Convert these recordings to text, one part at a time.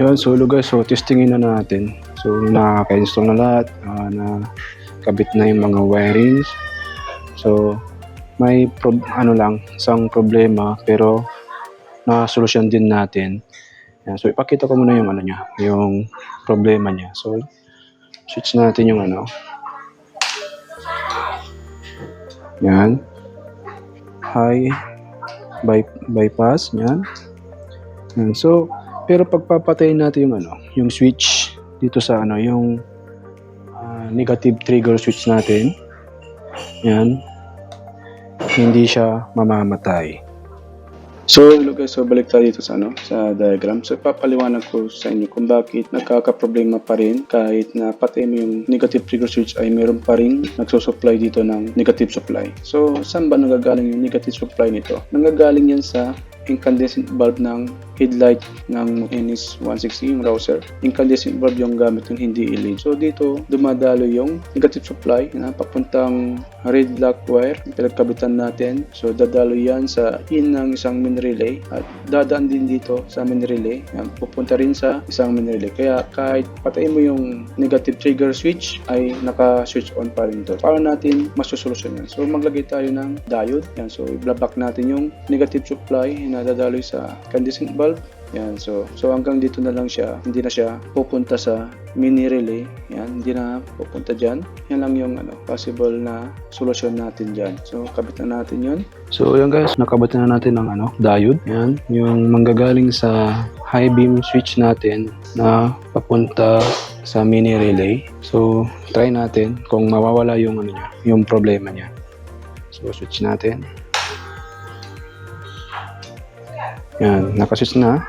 Yun, so guys, so testingin na natin. So nakaka-install na lahat, ah, na kabit na yung mga wirings. So may prob- ano lang, isang problema pero na-solusyon din natin. Yan, so ipakita ko muna yung ano niya, yung problema niya. So switch natin yung ano. Yan. High by, bypass, yan. Yan. So, pero pagpapatayin natin yung ano, yung switch dito sa ano, yung ah, negative trigger switch natin. Yan. Hindi siya mamamatay. So, hello guys, so balik tayo dito sa ano, sa diagram. So, ipapaliwanag ko sa inyo kung bakit nagkakaproblema pa rin kahit na patay mo yung negative trigger switch ay meron pa rin nagsusupply dito ng negative supply. So, saan ba nagagaling yung negative supply nito? Nanggagaling yan sa incandescent bulb ng headlight ng NS 160 yung browser. Incandescent bulb yung gamit yung hindi LED. So dito dumadalo yung negative supply na papuntang red black wire yung pinagkabitan natin. So dadalo yan sa in ng isang mini relay at dadaan din dito sa mini relay. Yan, pupunta rin sa isang mini relay. Kaya kahit patayin mo yung negative trigger switch ay naka-switch on pa rin to. Para natin masusolusyon yan. So maglagay tayo ng diode. Yan, so i-block natin yung negative supply na dadaloy sa incandescent bulb. Yan, so so hanggang dito na lang siya. Hindi na siya pupunta sa mini relay. Yan, hindi na pupunta diyan. Yan lang yung ano, possible na solusyon natin diyan. So kabit na natin 'yon. So yan guys, nakabit na natin ng ano, diode. Yan, yung manggagaling sa high beam switch natin na papunta sa mini relay. So try natin kung mawawala yung ano niya, yung problema niya. So switch natin. Yan, nakaswitch na.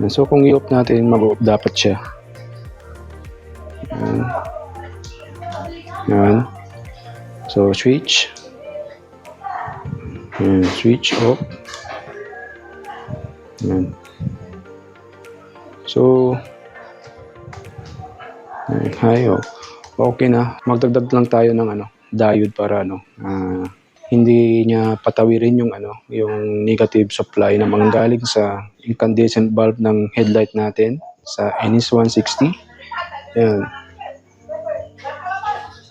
Yan, so kung i-off natin, mag-off dapat siya. Yan. Yan. So switch. Yan, switch off. Yan. So, hi, oh. Okay na. Magdagdag lang tayo ng ano, diode para ano, ah, hindi niya patawirin yung ano, yung negative supply na manggagaling sa incandescent bulb ng headlight natin sa NS 160. Yan.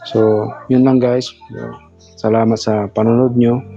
So, yun lang guys. Salamat sa panonood nyo.